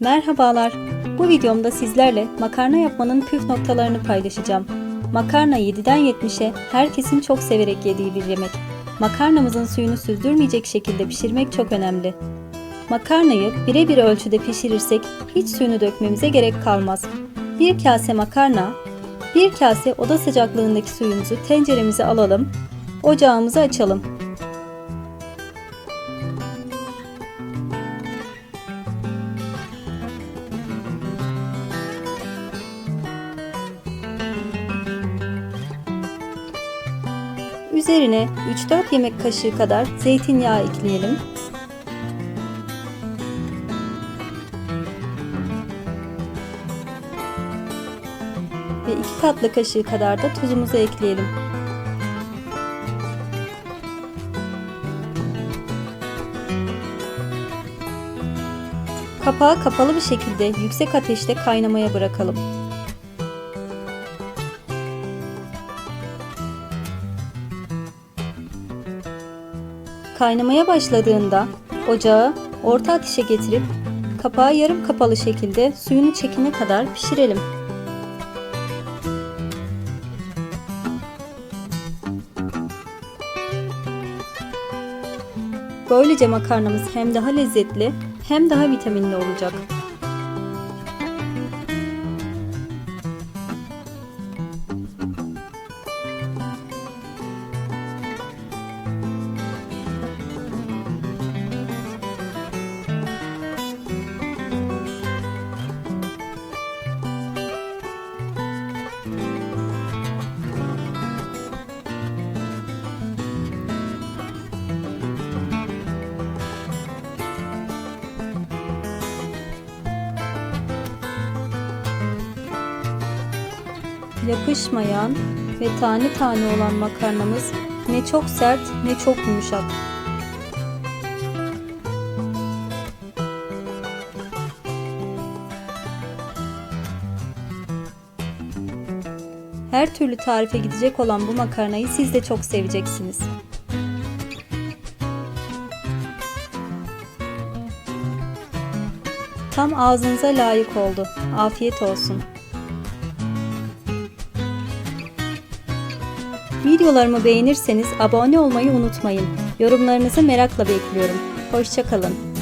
Merhabalar. Bu videomda sizlerle makarna yapmanın püf noktalarını paylaşacağım. Makarna 7'den 70'e herkesin çok severek yediği bir yemek. Makarnamızın suyunu süzdürmeyecek şekilde pişirmek çok önemli. Makarnayı birebir ölçüde pişirirsek hiç suyunu dökmemize gerek kalmaz. Bir kase makarna, bir kase oda sıcaklığındaki suyumuzu tenceremize alalım, ocağımızı açalım. Üzerine 3-4 yemek kaşığı kadar zeytinyağı ekleyelim. Ve 2 tatlı kaşığı kadar da tuzumuzu ekleyelim. Kapağı kapalı bir şekilde yüksek ateşte kaynamaya bırakalım. Kaynamaya başladığında ocağı orta ateşe getirip kapağı yarım kapalı şekilde suyunu çekene kadar pişirelim. Böylece makarnamız hem daha lezzetli hem daha vitaminli olacak. Yapışmayan ve tane tane olan makarnamız ne çok sert ne çok yumuşak. Her türlü tarife gidecek olan bu makarnayı siz de çok seveceksiniz. Tam ağzınıza layık oldu. Afiyet olsun. Videolarımı beğenirseniz abone olmayı unutmayın. Yorumlarınızı merakla bekliyorum. Hoşçakalın.